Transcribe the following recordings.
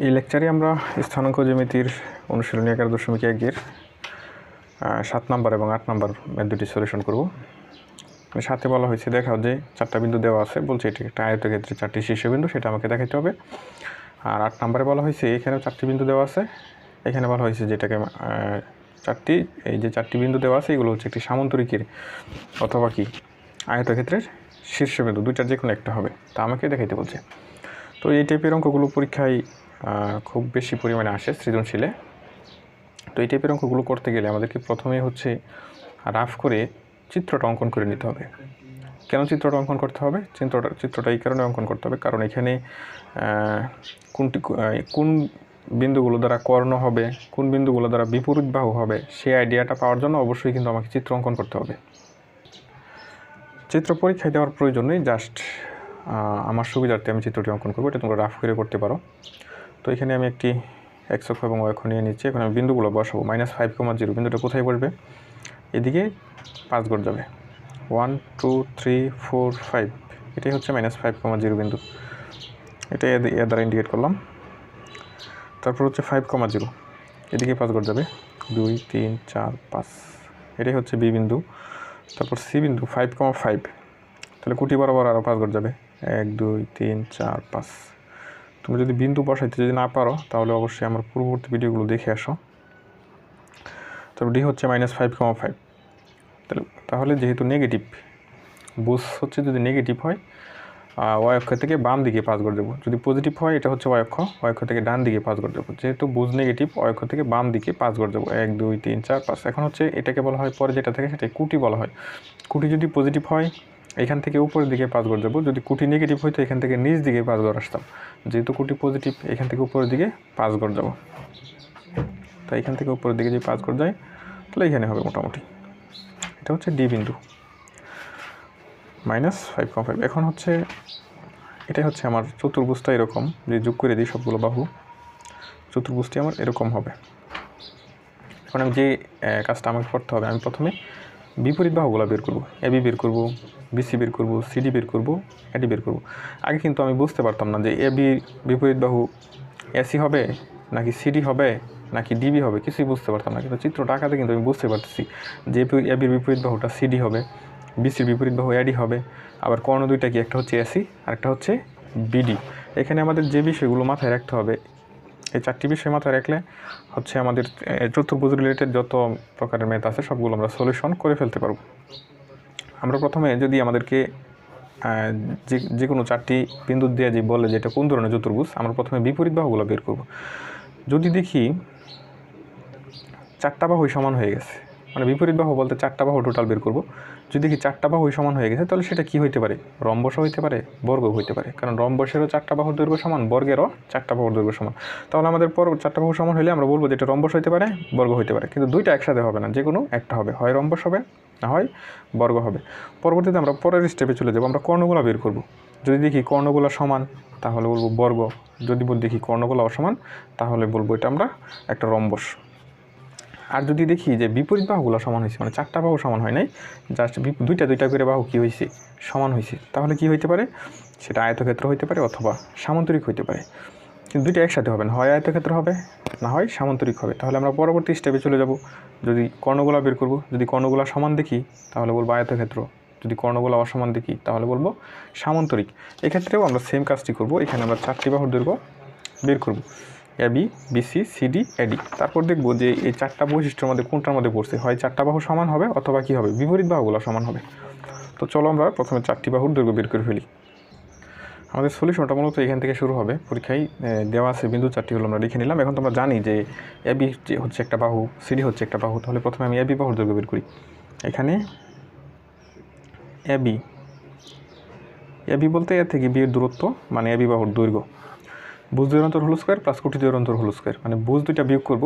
এই লেকচারে আমরা স্থানাঙ্ক জ্যামিতির অনুশীলনী এগারো দশমিক একের সাত নাম্বার এবং আট নাম্বার দুটি সলিউশন করব। মানে সাথে বলা হয়েছে, দেখাও যে চারটা বিন্দু দেওয়া আছে, বলছে এটি একটা আয়তক্ষেত্রে চারটি শীর্ষবিন্দু সেটা আমাকে দেখাতে হবে। আর আট নাম্বারে বলা হয়েছে, এখানেও চারটি বিন্দু দেওয়া আছে। এখানে বলা হয়েছে যেটাকে চারটি, এই যে চারটি বিন্দু দেওয়া আছে, এগুলো হচ্ছে একটি সামন্তরিকের অথবা কি আয়তক্ষেত্রের শীর্ষবিন্দু দুইটার যে কোনো একটা হবে। তা আমাকে দেখাইতে বলছে। তো এই টাইপের অঙ্কগুলো পরীক্ষায় খুব বেশি পরিমাণে আসে সৃজনশীলে। তো এই টাইপের অঙ্কগুলো করতে গেলে আমাদেরকে প্রথমে হচ্ছে রাফ করে চিত্রটা অঙ্কন করে নিতে হবে। কেন চিত্রটা অঙ্কন করতে হবে? চিত্রটা চিত্রটা এই কারণে অঙ্কন করতে হবে, কারণ এখানে কোনটি কোন বিন্দুগুলো দ্বারা কর্ণ হবে, কোন বিন্দুগুলো দ্বারা বিপরীত বাহু হবে সেই আইডিয়াটা পাওয়ার জন্য অবশ্যই কিন্তু আমাকে চিত্র অঙ্কন করতে হবে। চিত্র পরীক্ষায় দেওয়ার প্রয়োজন নেই, জাস্ট আমার সুবিধার্থে আমি চিত্রটি অঙ্কন করব, এটা তোমরা রাফ করে করতে পারো। তো এখানে আমি একটি এক্স অক্ষ এবং অক্ষ নিয়ে নিচ্ছি। এখন আমি বিন্দুগুলো বসাবো। মাইনাস ফাইভ কমা জিরো বিন্দুটা কোথায় বসবে এদিকে পাঁচ গড় যাবে। One two three four five এটাই হচ্ছে মাইনাস ফাইভ কমা জিরো বিন্দু। এটা এর দ্বারা ইন্ডিকেট করলাম। তারপর হচ্ছে ফাইভ কমা জিরো এদিকে পাঁচ গড় যাবে। দুই, তিন, চার, পাঁচ। এটাই হচ্ছে বি বিন্দু। তারপর সি বিন্দু ফাইভ কমা ফাইভ তাহলে কুটি বরাবর আরও পাঁচ গড় যাবে। এক, দুই, তিন, চার, পাঁচ। তুমি যদি বিন্দু বসাইতে যদি না পারো, তাহলে অবশ্যই আমার পূর্ববর্তী ভিডিওগুলো দেখে আসো। তারপর ডি হচ্ছে মাইনাস ফাইভ কমা ফাইভ তাহলে তাহলে যেহেতু নেগেটিভ বুস হচ্ছে যদি নেগেটিভ হয় ওয়াই অক্ষ থেকে বাম দিকে পাস করে দেবো। যদি পজিটিভ হয়, এটা হচ্ছে ওয়াই অক্ষ ওয়াই অক্ষ থেকে ডান দিকে পাস করে দেবো। যেহেতু বুঝ নেগেটিভ ওয়াই অক্ষ থেকে বাম দিকে পাস করে দেবো। এক, দুই, তিন, চার, পাঁচ। এখন হচ্ছে এটাকে বলা হয়, পরে যেটা থাকে সেটাকে কুটি বলা হয়। কুটি যদি পজিটিভ হয় এখান থেকে উপরের দিকে পাঁচ গড় যাব যদি কুটি নেগেটিভ হইতো, এখান থেকে নিচ দিকে পাঁচ গড় আসতাম। যেহেতু কুটি পজিটিভ এখান থেকে উপরের দিকে পাঁচ গড় যাব তাই এখান থেকে উপরের দিকে যদি পাঁচ গড় যায় তাহলে এখানে হবে মোটামুটি। এটা হচ্ছে ডি বিন্দু। Minus five comma five. এখন হচ্ছে, এটাই হচ্ছে আমার চতুর্ভুজটা এরকম, যে যোগ করে দিই সবগুলো বাহু। চতুর্ভুজটি আমার এরকম হবে। এখন আমি যে কাজটা আমাকে করতে হবে, আমি প্রথমে বিপরীত বাহুগুলো বের করব। এবি বের করব বিসি বের করব সিডি বের করব এডি বের করব। আগে কিন্তু আমি বুঝতে পারতাম না যে এবি বিপরীত বাহু এসি হবে নাকি সিডি হবে নাকি ডিবি হবে, কিছুই বুঝতে পারতাম না। কিন্তু চিত্রটা আঁকাতে কিন্তু আমি বুঝতে পারতেছি যে এবির বিপরীত বাহুটা সিডি হবে বিসির বিপরীত বাহু এডি হবে, আবার কর্ণ দুইটা কি, একটা হচ্ছে এসি আর একটা হচ্ছে বিডি এখানে আমাদের যে বিষয়গুলো মাথায় রাখতে হবে এই চারটি বিষয় মাথায় রাখলে হচ্ছে আমাদের চতুর্ভুজ রিলেটেড যত প্রকারের ম্যাথ আছে সবগুলো আমরা সলিউশন করে ফেলতে পারব। আমরা প্রথমে যদি আমাদেরকে যে যে কোনো চারটি বিন্দু দিয়ে যে বলে যে এটা কোন ধরনের চতুর্ভুজ, আমরা প্রথমে বিপরীত বাহুগুলো বের করব। যদি দেখি চারটা বাহুই সমান হয়ে গেছে মানে বিপরীত বাহু বলতে চারটা বাহু টোটাল বের করব। যদি দেখি চারটা বাহুই সমান হয়ে গেছে, তাহলে সেটা কি হইতে পারে? রম্বসও হইতে পারে বর্গ হইতে পারে। কারণ রম্বসেরও চারটা বাহুর দৈর্ঘ্য সমান, বর্গেরও চারটা বাহুর দৈর্ঘ্য সমান। তাহলে আমাদের পর চারটা বাহু সমান হলে আমরা বলব যে এটা রম্বস হইতে পারে, বর্গ হইতে পারে। কিন্তু দুইটা একসাথে হবে না যে কোনো একটা হবে। হয় রম্বস হবে, না হয় বর্গ হবে। পরবর্তীতে আমরা পরের স্টেপে চলে যাব, আমরা কর্ণগুলা বের করব। যদি দেখি কর্ণগুলা সমান, তাহলে বলব বর্গ। যদি বল দেখি কর্ণগুলা অসমান তাহলে বলব এটা আমরা একটা রম্বস। আর যদি দেখি যে বিপরীত বাহুগুলো সমান হয়েছে মানে চারটা বাহু সমান হয় নাই জাস্ট দুইটা দুইটা করে বাহু কী হয়েছে? সমান হয়েছে। তাহলে কি হইতে পারে? সেটা আয়তক্ষেত্র হইতে পারে অথবা সামান্তরিক হইতে পারে। কিন্তু দুইটা একসাথে হবে না। হয় আয়তক্ষেত্র হবে, না হয় সামান্তরিক হবে। তাহলে আমরা পরবর্তী স্টেপে চলে যাব। যদি কর্ণগুলা বের করব, যদি কর্ণগুলা সমান দেখি, তাহলে বলব আয়তক্ষেত্র। যদি কর্ণগুলা অসমান দেখি, তাহলে বলব সামান্তরিক। এক্ষেত্রেও আমরা সেম কাজটি করব। এখানে আমরা চারটি বাহুর দৈর্ঘ্য বের করব। এবি বিসি সিডি এডি তারপর দেখব যে এই চারটা বৈশিষ্ট্যের মধ্যে কোনটার মধ্যে পড়ছে। হয় চারটা বাহু সমান হবে অথবা কি হবে? বিপরীত বাহুগুলো সমান হবে। তো চলো আমরা প্রথমে চারটি বাহুর দৈর্ঘ্য বের করে ফেলি। আমাদের সলিউশনটা মূলত এখান থেকে শুরু হবে। পরীক্ষায় দেওয়া আছে বিন্দু চারটি হলো আমরা লিখে নিলাম। এখন তো আমরা জানি যে এবি হচ্ছে একটা বাহু সিডি হচ্ছে একটা বাহু। তাহলে প্রথমে আমি এবি বাহুর দৈর্ঘ্য বের করি। এখানে এবি এবি বলতে এর থেকে বিয়ের দূরত্ব মানে এবি বাহুর দৈর্ঘ্য। বুঝ দুই অন্তর হল স্কোয়ার প্লাস কোটি দুই অন্তর হল স্কোয়ার মানে বুঝ দুইটা বিয়োগ করব।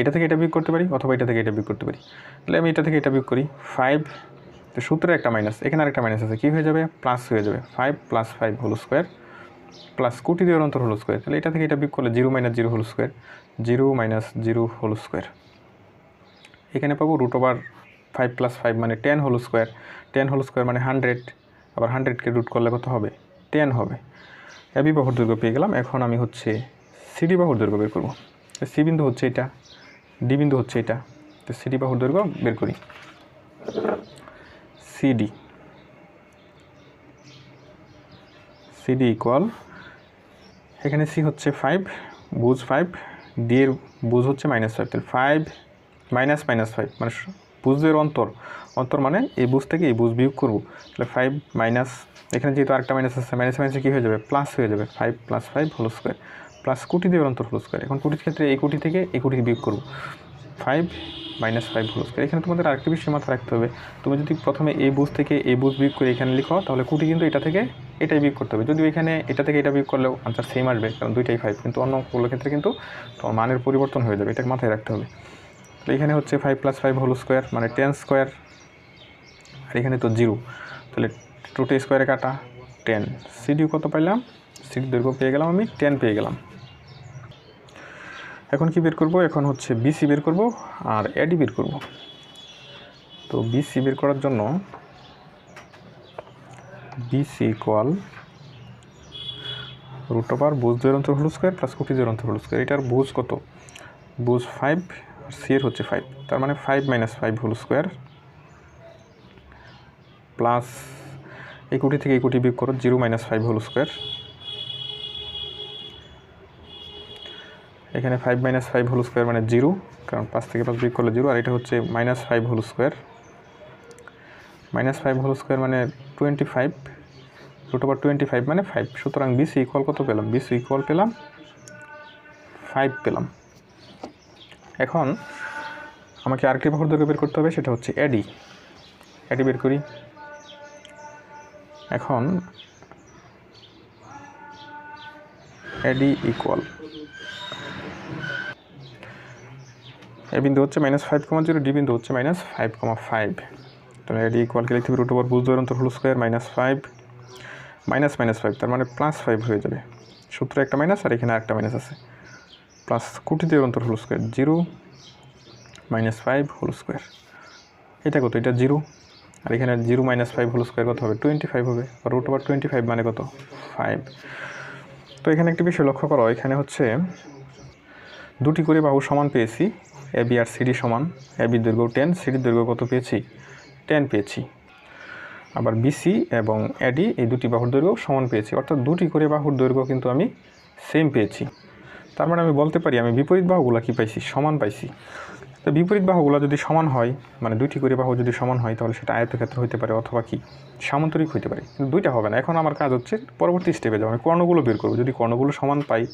এটা থেকে এটা বিয়োগ করতে পারি অথবা এটা থেকে এটা বিয়োগ করতে পারি। তাহলে আমি এটা থেকে এটা বিয়োগ করি ফাইভ তো সূত্রে একটা মাইনাস এখানে আরেকটা মাইনাস আছে, কী হয়ে যাবে? প্লাস হয়ে যাবে। Five plus five whole square plus কোটি দুই অন্তর হোল স্কোয়ার তাহলে এটা থেকে এটা বিয়োগ করলে zero minus zero whole square zero minus zero whole square এখানে পাবো root over five plus five মানে ten whole square ten whole square মানে হান্ড্রেড আবার হান্ড্রেডকে রুট করলে কত হবে? টেন হবে। এবি বাহুর দৈর্ঘ্য পেয়ে গেলাম। এখন আমি হচ্ছে সিডি বাহুর দৈর্ঘ্য বের করব। সি বিন্দু হচ্ছে এটা, ডি বিন্দু হচ্ছে এটা। তো সিডি বাহুর দৈর্ঘ্য বের করি। সিডি সিডি ইকুয়াল এখানে সি হচ্ছে ফাইভ বুঝ ফাইভ ডি এর বুঝ হচ্ছে মাইনাস ফাইভ তাহলে ফাইভ মাইনাস মাইনাস ফাইভ মানে বুঝের অন্তর। অন্তর মানে এই বুঝ থেকে এই বুঝ বিয়োগ করব। তাহলে ফাইভ মাইনাস এখানে যেহেতু আরেকটা মাইনাস আছে মাইনাস মাইনাসে কী হয়ে যাবে? প্লাস হয়ে যাবে। Five plus five whole square plus কোটি দেওয়ার অন্তর হোল স্কোয়ার এখন কোটির ক্ষেত্রে এই কোটি থেকে এই কোটি বিয়োগ করব। Five minus five whole square এখানে তোমাদের আরেকটা বিষয় মাথায় রাখতে হবে। তুমি যদি প্রথমে এই বুঝ থেকে এই বুঝ বিয়োগ করে এখানে লিখো, তাহলে কোটি কিন্তু এটা থেকে এটাই বিয়োগ করতে হবে। যদিও এখানে এটা থেকে এটা বিয়োগ করলেও আনসার সেম আসবে, কারণ দুইটাই ফাইভ কিন্তু অন্য অঙ্কগুলোর ক্ষেত্রে কিন্তু মানের পরিবর্তন হয়ে যাবে। এটাকে মাথায় রাখতে হবে। তাহলে এখানে হচ্ছে five plus five whole square মানে টেন স্কোয়ার আর এখানে তো জিরো তাহলে টুটে স্কোয়ারে কাটা টেন সিডিউ কত পাইলাম? সিডি দৈর্ঘ্য পেয়ে গেলাম আমি টেন পেয়ে গেলাম। এখন কি বের করব? এখন হচ্ছে বিসি বের করব আর এডি বের করব। তো বিসি বের করার জন্য বিসি ইকুয়াল রুট ওভার বুঝ দুরন্ত হোল স্কোয়ার প্লাস কোটি দুরন্ত হোল স্কোয়ার এটার বুঝ কত? বুঝ ফাইভ আর সি এর হচ্ছে ফাইভ তার মানে five minus five whole square plus এই কোটি থেকে এই কোটি বিয়োগ করো zero minus five whole square এখানে five minus five whole square মানে জিরো কারণ পাঁচ থেকে পাঁচ বিয়োগ করলে জিরো আর এটা হচ্ছে minus five whole square minus five whole square মানে twenty five root over twenty five মানে ফাইভ সুতরাং বিসি ইকুয়াল কত পেলাম? বিসি ইকুয়াল পেলাম ফাইভ পেলাম। এখন আমাকে আরেকটি বাহুর দৈর্ঘ্য বের করতে হবে, সেটা হচ্ছে এডি এডি বের করি। এখন এডি ইকুয়াল এ বিন্দু হচ্ছে minus five comma zero D বিন্দু হচ্ছে মাইনাস ফাইভ কমা ফাইভ তাহলে এডি ইকুয়ালকে লিখতে হবে রুট ওভার বুঝ whole square minus five minus minus five তার মানে প্লাস ফাইভ হয়ে যাবে। সূত্রে একটা মাইনাস আর এখানে একটা মাইনাস আছে। প্লাস কোটি দিয়ে অন্তর whole square zero minus five whole square এটা কত? এটা জিরো আর এখানে zero minus five whole square কত হবে? টোয়েন্টি ফাইভ হবে। রুট ওভার টোয়েন্টি ফাইভ মানে কত? ফাইভ তো এখানে একটি বিষয় লক্ষ্য করো। এখানে হচ্ছে দুটি করে বাহু সমান পেয়েছি। এ বি আর সিডি সমান। এ বি দৈর্ঘ্য টেন সিডির দৈর্ঘ্য কত পেয়েছি? টেন পেয়েছি। আবার বিসি এবং এডি এই দুটি বাহুর দৈর্ঘ্য সমান পেয়েছি। অর্থাৎ দুটি করে বাহুর দৈর্ঘ্য কিন্তু আমি সেম পেয়েছি। তার মানে আমি বলতে পারি, আমি বিপরীত বাহুগুলো কী পাইছি? সমান পাইছি। তো বিপরীত বাহুগুলো যদি সমান হয় মানে দুইটি করে বাহু যদি সমান হয়, তাহলে সেটা আয়তক্ষেত্র হতে পারে অথবা কি? সামান্তরিক হতে পারে। কিন্তু দুইটা হবে না। এখন আমার কাজ হচ্ছে পরবর্তী স্টেপে যাব আমি কর্ণগুলো বের করব। যদি কর্ণগুলো সমান পাই,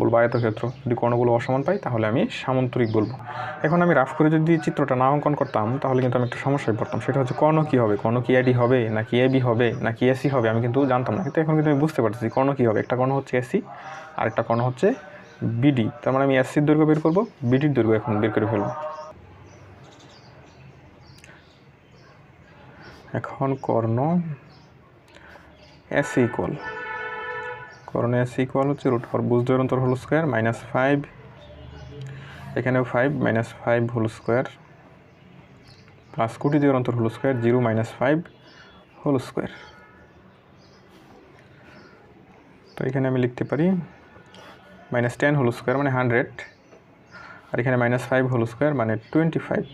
বলব আয়তক্ষেত্র। যদি কর্ণগুলো অসমান পাই, তাহলে আমি সামান্তরিক বলব। এখন আমি রাফ করে যদি চিত্রটা না অঙ্কন করতাম, তাহলে কিন্তু আমি একটা সমস্যায় পড়তাম। সেটা হচ্ছে কর্ণ কী হবে? কর্ণ কি এডি হবে? নাকি এবি হবে? নাকি এসি হবে? আমি কিন্তু জানতাম না। কিন্তু এখন কিন্তু আমি বুঝতে পারতেছি কর্ণ কী হবে। একটা কর্ণ হচ্ছে এসি আর একটা কর্ণ হচ্ছে বিডি, তার মানে আমি এসসির দৈর্ঘ্য বের করব, বিডির দৈর্ঘ্য এখন বের করে ফেলব। এখন কর্ণ এস ইকুয়াল কর্ণ এস ইকুয়াল হচ্ছে রুট ফর বুঝ অন্তর হোল স্কোয়ার মাইনাস ফাইভ এখানেও five minus five whole square plus কোটি দুই অন্তর whole square zero minus five whole square তো এখানে আমি লিখতে পারি মাইনাস টেন হোল স্কোয়ার মানে হান্ড্রেড আর এখানে মাইনাস ফাইভ হোল স্কোয়ার মানে টোয়েন্টি ফাইভ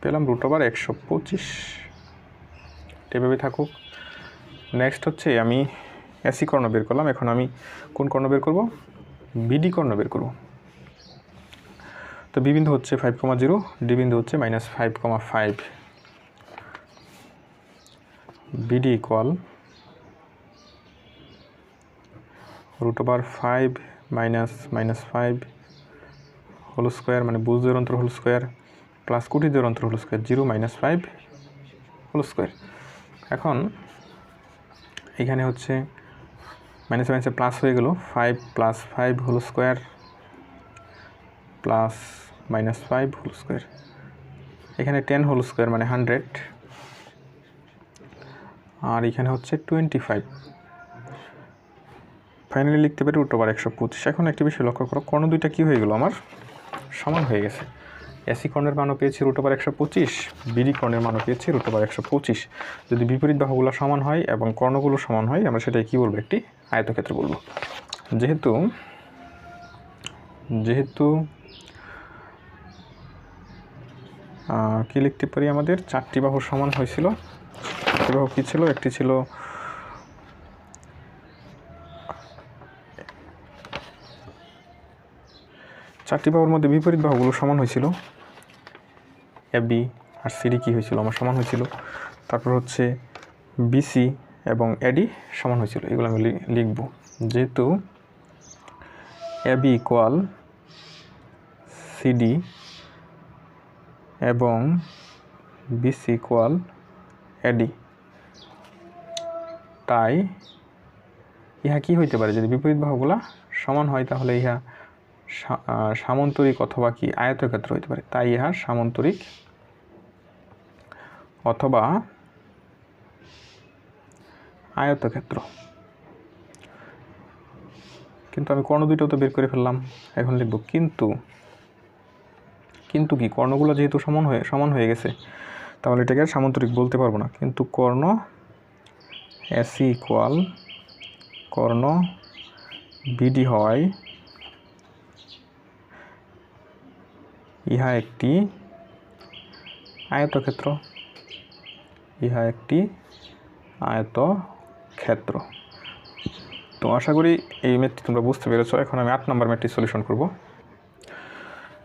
পেলাম রুট ওভার একশো পঁচিশ। এভাবে থাকুক। নেক্সট হচ্ছে আমি এসি কর্ণ বের করলাম। এখন আমি কোন কর্ণ বের করব? বিডি কর্ণ বের করব। তো বি হচ্ছে ফাইভ কমা জিরো ডি বিন্দু হচ্ছে minus five comma five BD equal root over five minus minus five whole square মানে বুঝদের অন্তর হোল স্কোয়ার প্লাস কোটি দুই অন্তর whole square zero minus five whole square এখন এখানে হচ্ছে মাইনাস মাইনাসে প্লাস হয়ে গেল five plus five whole square plus minus five whole square এখানে টেন হোল স্কোয়ার মানে হান্ড্রেড আর এখানে হচ্ছে টোয়েন্টি ফাইভ ফাইনালি লিখতে পারি রুট ওভার একশো পঁচিশ। এখন একটি বিষয় লক্ষ্য করো, কর্ণ দুইটা কী হয়ে গেলো? আমার সমান হয়ে গেছে। এসি কর্ণের মানও পেয়েছি রুট ওভার একশো পঁচিশ বিডি কর্ণের মানও পেয়েছি রুট ওভার একশো পঁচিশ। যদি বিপরীত বাহুগুলো সমান হয় এবং কর্ণগুলো সমান হয়, আমরা সেটাই কী বলব? একটি আয়তক্ষেত্র বলব। যেহেতু যেহেতু কি লিখতে পারি আমাদের? চারটি বাহুর সমান হয়েছিল। চারটি বাহু কী ছিল? একটি ছিল চারটি বাহুর মধ্যে বিপরীত বাহুগুলো সমান হয়েছিল। এবি আর সিডি কী হয়েছিল? আমার সমান হয়েছিল। তারপর হচ্ছে বিসি এবং এডি সমান হয়েছিল। এগুলো আমি লিখব। যেহেতু এবি ইকুয়াল সিডি এবং বিসি ইকুয়াল এডি তাই ইহা কি হইতে পারে? যদি বিপরীত বাহুগুলা সমান হয় তাহলে ইহা সামন্তরিক অথবা কি আয়তক্ষেত্র হইতে পারে। তাই ইহা সামন্তরিক অথবা আয়তক্ষেত্র। কিন্তু আমি কর্ণ দুইটাও তো বের করে ফেললাম, এখন লিখব। কিন্তু কিন্তু কি? কর্ণগুলো যেহেতু সমান হয়ে সমান হয়ে গেছে, তাহলে এটাকে সামন্তরিক বলতে পারব না। কিন্তু কর্ণ এসি ইকুয়াল কর্ণ বিডি হয় ইহা একটি আয়তক্ষেত্র। ইহা একটি আয়তক্ষেত্র। তো আশা করি এই ম্যাথটি তোমরা বুঝতে পেরেছ। এখন আমি আট নম্বর ম্যাথটি সলিউশন করব।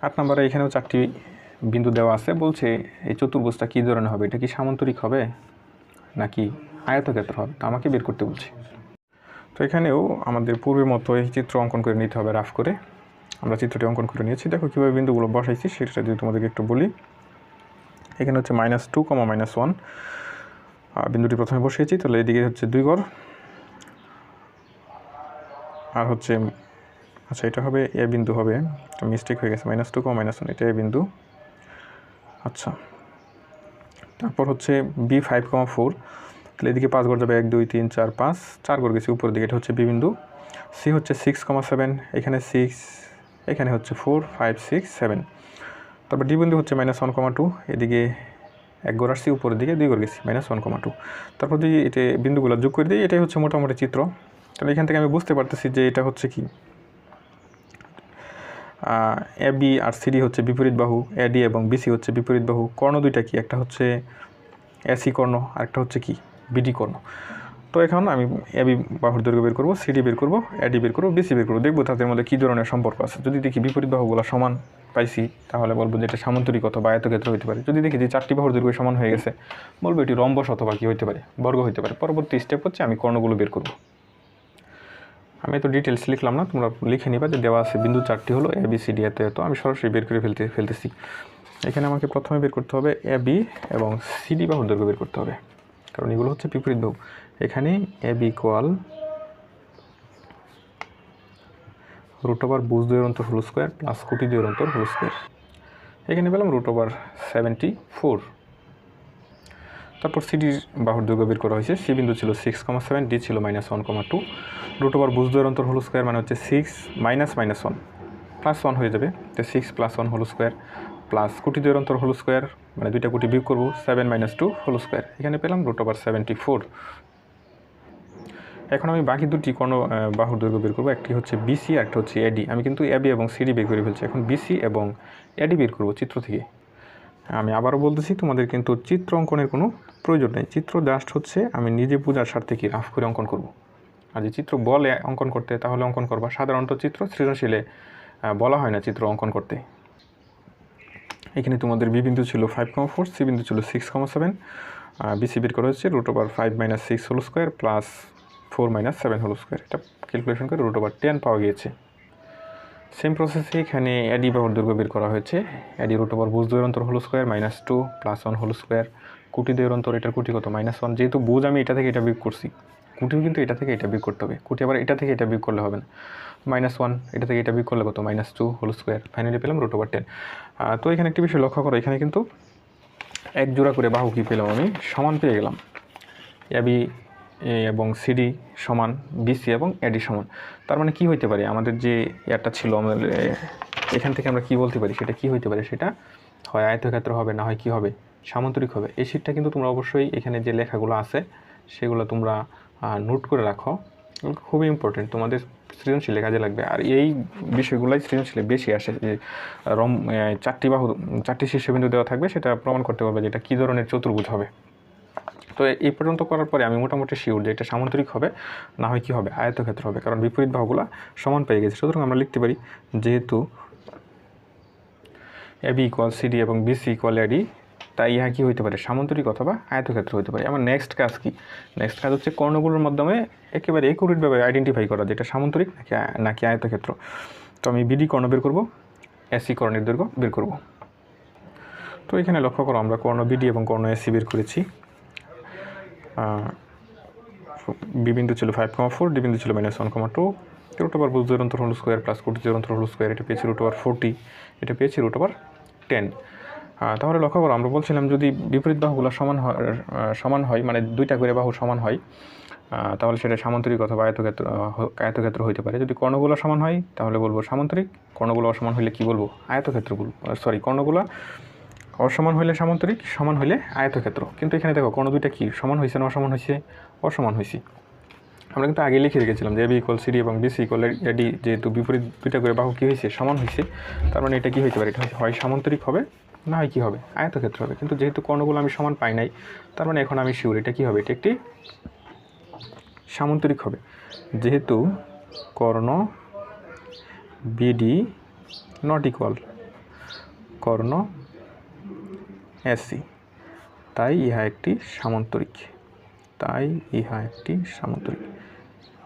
আট নম্বরে এখানেও চারটি বিন্দু দেওয়া আছে। বলছে, এই চতুর্ভুজটা কী ধরনের হবে? এটা কি সামান্তরিক হবে নাকি আয়তক্ষেত্র হবে? তা আমাকে বের করতে বলছে। তো এখানেও আমাদের পূর্বের মতো এই চিত্র অঙ্কন করে নিতে হবে রাফ করে। আমরা চিত্রটি অঙ্কন করে নিয়েছি। দেখো কীভাবে বিন্দুগুলো বসাইছি, সেটা যদি তোমাদেরকে একটু বলি। এখানে হচ্ছে minus two comma minus one বিন্দুটি প্রথমে বসিয়েছি, তাহলে এদিকে হচ্ছে দুই ঘর আর হচ্ছে আচ্ছা এটা হবে, এ বিন্দু হবে। মিস্টেক হয়ে গেছে minus two comma minus one এটা এ বিন্দু। আচ্ছা তারপর হচ্ছে বি ফাইভ কমা ফোর তাহলে এদিকে পাঁচ গড় যাবে এক, দুই, তিন, চার, পাঁচ। চার ঘর গেছে উপরের দিকে, এটা হচ্ছে বি বিন্দু। সি হচ্ছে সিক্স কমা সেভেন এখানে সিক্স এখানে হচ্ছে ফোর ফাইভ সিক্স সেভেন তারপর ডি বিন্দু হচ্ছে মাইনাস ওয়ান কমা টু এদিকে এক ঘর আসছি উপরের দিকে দুই ঘর গেছি মাইনাস ওয়ান কমা টু তারপর যদি এটা বিন্দুগুলো যোগ করে দিই, এটাই হচ্ছে মোটামুটি চিত্র। তাহলে এখান থেকে আমি বুঝতে পারতেছি যে এটা হচ্ছে কি? এ, বি আর সিডি হচ্ছে বিপরীত বাহু এডি এবং বিসি হচ্ছে বিপরীত বাহু। কর্ণ দুইটা কি? একটা হচ্ছে এসি কর্ণ, আরেকটা হচ্ছে কি? বিডি কর্ণ। তো এখন আমি এবি বাহুর দৈর্ঘ্য বের করব সিডি বের করব এডি বের করব বিসি বের করব দেখব তাদের মধ্যে কী ধরনের সম্পর্ক আছে যদি দেখি বিপরীত বাহুগুলো সমান পাইছি তাহলে বলব যে এটা সামান্তরিক অথবা আয়তক্ষেত্র হতে পারে যদি দেখি যে চারটি বাহুর দৈর্ঘ্য সমান হয়ে গেছে বলব এটি রম্বস অথবা কী হতে পারে বর্গ হতে পারে পরবর্তী স্টেপ হচ্ছে আমি কর্ণগুলো বের করব আমি তো ডিটেলস লিখলাম না তোমরা লিখে নিবা যে দেওয়া আছে বিন্দু চারটি হলো এ বি সি ডি এত এত আমি সরাসরি বের করে ফেলতে ফেলতেছি এখানে আমাকে প্রথমে বের করতে হবে এ বি এবং সিডি বাহুর দৈর্ঘ্য বের করতে হবে কারণ এগুলো হচ্ছে বিপরীত বাহু এখানে A B equal root over বুঝ দুই অন্তর হোল স্কোয়ার প্লাস কোটি দুই অন্তর হোল স্কোয়ার এখানে পেলাম রুট ওভার সেভেন্টি ফোর তারপর সিডির বাহুর দৈর্ঘ্য বের করা হয়েছে। সি বিন্দু ছিল সিক্স কমা সেভেন ডি ছিল minus one comma two root over বুঝ দুই অন্তর হোল স্কোয়ার মানে হচ্ছে six minus minus one plus one হয়ে যাবে। তো six plus one whole square plus কোটি দুই অন্তর হোল স্কোয়ার মানে দুইটা কোটি বিয়োগ করব seven minus two whole square এখানে পেলাম রুট ওভার সেভেন্টি ফোর এখন আমি বাকি দুটি কোনো বাহুর দৈর্ঘ্য বের করব। একটি হচ্ছে বিসি আর একটা হচ্ছে এডি আমি কিন্তু এবি এবং সিডি বের করে ফেলছি। এখন বিসি এবং এডি বের করব চিত্র থেকে। আমি আবারও বলতেছি, তোমাদের কিন্তু চিত্র অঙ্কনের কোনো প্রয়োজন নেই। চিত্র জাস্ট হচ্ছে, আমি নিজে পূজার স্বার্থে কি রাফ করে অঙ্কন করব। আর যে চিত্র বলে অঙ্কন করতে, তাহলে অঙ্কন করবা। সাধারণত চিত্র সৃজনশীলে বলা হয় না চিত্র অঙ্কন করতে। এখানে তোমাদের বি বিন্দু ছিল ফাইভ কমা ফোর সি বিন্দু ছিল সিক্স কমা সেভেন বিসি বের করা হচ্ছে root over five minus six whole square plus four minus seven whole square, এটা ক্যালকুলেশন করে রুট ওভার টেন পাওয়া গিয়েছে। সেম প্রসেসে এখানে অ্যাডি বাহুর দৈর্ঘ্য বের করা হয়েছে। অ্যাডি রুট ওভার বুঝ দুই অন্তর whole square minus two plus one whole square. কুটি দুই অন্তর এটার কুটি কত? মাইনাস ওয়ান যেহেতু বুঝ আমি এটা থেকে এটা বিয়োগ করছি। কুটিও কিন্তু এটা থেকে এটা বিয়োগ করতে হবে। কুটি আবার এটা থেকে এটা বিয়োগ করলে হবে না। মাইনাস ওয়ান এটা থেকে এটা বিয়োগ করলে কত? Minus two whole square. Finally পেলাম রুট ওভার টেন তো এখানে একটি বিষয় লক্ষ্য করো। এখানে কিন্তু এক জোড়া করে বাহু কি পেলাম আমি? সমান পেয়ে গেলাম। এবি এবং সিডি সমান বিসি এবং এডি সমান। তার মানে কি হইতে পারে? আমাদের যে ইয়ারটা ছিল, আমাদের এখান থেকে আমরা কি বলতে পারি? সেটা কি হইতে পারে? সেটা হয় আয়তক্ষেত্র হবে, না হয় কি হবে? সামান্তরিক হবে। এই শীটটা কিন্তু তোমরা অবশ্যই এখানে যে লেখাগুলো আছে, সেগুলো তোমরা নোট করে রাখো। খুবই ইম্পর্টেন্ট তোমাদের সৃজনশীলে কাজে লাগবে। আর এই বিষয়গুলোই সৃজনশীলে বেশি আসে যে, রম চারটি বাহু, চারটি শীর্ষবিন্দু দেওয়া থাকবে, সেটা প্রমাণ করতে পারবে যে এটা কী ধরনের চতুর্ভুজ হবে। তো এই পর্যন্ত করার পরে আমি মোটামুটি শিওর যে এটা সামান্তরিক হবে, না হয় কী হবে, আয়তক্ষেত্র হবে, কারণ বিপরীত বাহুগুলো সমান পেয়ে গেছে। সুতরাং আমরা লিখতে পারি যেহেতু এবি ইকুয়াল সিডি এবং বিসি ইকুয়াল এডি তাই ইহা কী হইতে পারে? সামান্তরিক অথবা আয়তক্ষেত্র হইতে পারে। আমার নেক্সট কাজ কি? নেক্সট কাজ হচ্ছে কর্ণগুলোর মাধ্যমে একেবারে একুরেটভাবে আইডেন্টিফাই করা, যেটা সামান্তরিক নাকি নাকি আয়তক্ষেত্র। তো আমি বিডি কর্ণ বের করব এসি কর্ণের দৈর্ঘ্য বের করব। তো এখানে লক্ষ্য করো, আমরা কর্ণ বিডি এবং কর্ণ এসি বের করেছি। বি বিন্দু ছিল ফাইভ কমা ফোর ডি বিন্দু ছিল minus one comma two root over বুঝ জোর অন্তর হোল স্কোয়ার প্লাস কোটি জোর অন্তর হোল স্কোয়ার এটা পেয়েছি রুট ওভার ফোরটি এটা পেয়েছি রুট ওভার টেন তাহলে লক্ষ্য করো, আমরা বলছিলাম যদি বিপরীত বাহুগুলো সমান হয় সমান হয় মানে দুইটা করে বাহু সমান হয় তাহলে সেটা সামান্তরিক অথবা আয়তক্ষেত্র আয়তক্ষেত্র হইতে পারে। যদি কর্ণগুলো সমান হয়, তাহলে বলব সামান্তরিক, কর্ণগুলো অসমান হলে কি বলব? আয়তক্ষেত্র বলব সরি কর্ণগুলো অসমান হইলে সামান্তরিক, সমান হইলে আয়তক্ষেত্র। কিন্তু এখানে দেখো, কোনো দুইটা কি? সমান হয়েছে না অসমান হয়েছে অসমান হয়েছে আমরা কিন্তু আগে লিখে রেখেছিলাম যে বি ইকুয়াল সিডি এবং বিসি ইকুয়াল এডি যেহেতু বিপরীত দুইটা করে বাহু কী হয়েছে সমান হয়েছে তার মানে এটা কি হইতে পারে? এটা হয় সামান্তরিক হবে না হয় কী হবে? আয়তক্ষেত্র হবে। কিন্তু যেহেতু কর্ণগুলো আমি সমান পাই নাই, তার মানে এখন আমি শিওর এটা কী হবে? এটা একটি সামান্তরিক হবে। যেহেতু কর্ণ বিডি নট ইকুয়াল কর্ণ এসি। তাই ইহা একটি সামন্তরিক। তাই ইহা একটি সামন্তরিক।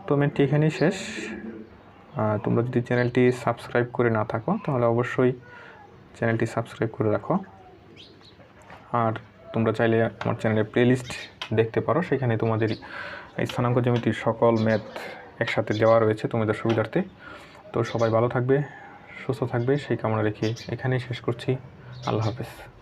তো মেনটি এখানেই শেষ। তোমরা যদি চ্যানেলটি সাবস্ক্রাইব করে না থাকো, তাহলে অবশ্যই চ্যানেলটি সাবস্ক্রাইব করে রাখো। আর তোমরা চাইলে আমার চ্যানেলে প্লেলিস্ট দেখতে পারো। সেখানে তোমাদের স্থানাঙ্ক জ্যামিতির সকল ম্যাথ একসাথে দেওয়া রয়েছে তোমাদের সুবিধার্থে। তো সবাই ভালো থাকবে, সুস্থ থাকবে, সেই কামনা রেখে এখানেই শেষ করছি। আল্লাহ হাফেজ।